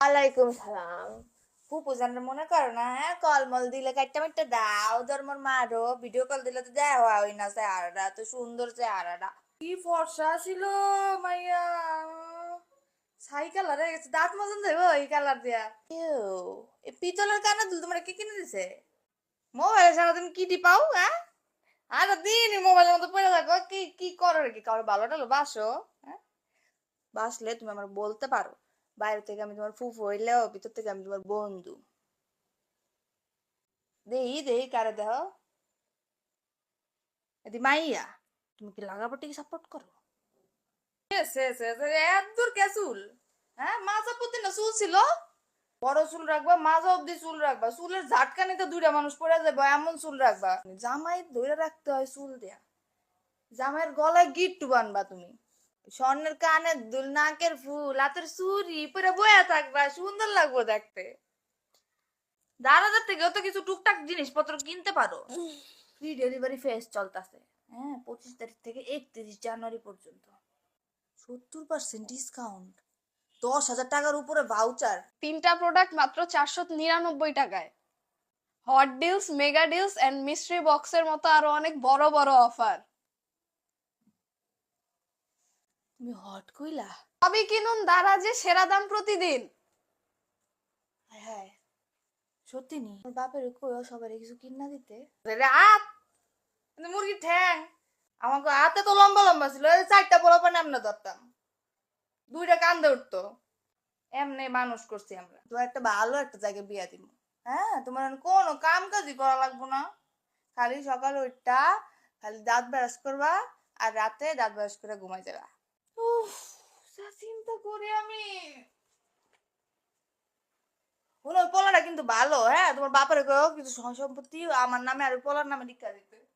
ওয়ালাইকুম সালাম। ফুপু জানের মনে করো না হ্যাঁ? কল মল দিলে কাটটা মাটটা দাও ধর্মর মারো ভিডিও কল দিলে তো দেওয়া হয় না চেহারাটা তো সুন্দর চেহারাটা। কি ফর্সা ছিল মাইয়া। ছাই কালার হয়ে গেছে দাঁত মতন দেবো এই কালার দিয়া। এই পিতলের কানে দুল তোমার কে কিনে দিছে? মোবাইলে সারাদিন কি টিপাও হ্যাঁ? আর দিন মোবাইলের মতো পড়ে থাকো কি কি করো কি কারও ভালো টালো বাসো হ্যাঁ? বাসলে তুমি আমার বলতে পারো। বাইরে থেকে আমি তোমার ফুফু হইলেও ভিতর থেকে আমি তোমার বন্ধু। দেহি দেহি কারে দেহ এদি মাইয়া, তুমি কি লাগাপটি সাপোর্ট করো? দূর কে চুল? হ্যাঁ মাজা প্রতি না চুল ছিল। বড় চুল রাখবা, মাজা অব্দি চুল রাখবা। চুলের ঝাটকানিতে দুইটা মানুষ পড়ে যাবে, এমন চুল রাখবা। জামাই ধরে রাখতে হয় চুল দেয়া। জামাইয়ের গলায় গিট্টু বানবা তুমি। স্বর্ণের কানে দুল, নাকের ফুল, হাতের চুরি পরে বয়া থাকবা, সুন্দর লাগবো দেখতে। দাদাদের থেকেও তো কিছু টুকটাক জিনিসপত্র কিনতে পারো। ফ্রি ডেলিভারি ফেস চলতেছে। হ্যাঁ পঁচিশ তারিখ থেকে একত্রিশ জানুয়ারি পর্যন্ত। সত্তর পার্সেন্ট ডিসকাউন্ট দশ হাজার টাকার উপরে ভাউচার তিনটা প্রোডাক্ট মাত্র চারশো নিরানব্বই টাকায়। Hot deals mega deals and mystery বক্সের মতো আরও অনেক বড় বড় অফার তুমি হট কইলা? সবই কিনুন দারাজে সেরা দাম প্রতিদিন। হায় হায় সত্যি নি? ওর বাপের কইও সবারই কিছু কিনা দিতে? রে মুরগি ঠ্যাং। আমাকে হাতে তো লম্বা লম্বা ছিল চারটা পোলা পানি আমরা ধরতাম। দুইটা কান্দে উঠতো। এমনি মানুষ করছি আমরা। তো একটা ভালো একটা জায়গায় বিয়া দিব। হ্যাঁ তোমার কোনো কাম কাজই করা লাগবো না। খালি সকাল ওইটা খালি দাঁত ব্রাশ করবা আর রাতে দাঁত ব্রাশ করে ঘুমাই যাবা। যা চিন্তা করি আমি। কিন্তু ভালো হ্যাঁ? তোমার বাপের কিছু সম্পত্তি আমার নামে আর পোলার নামে লিখা দিতে।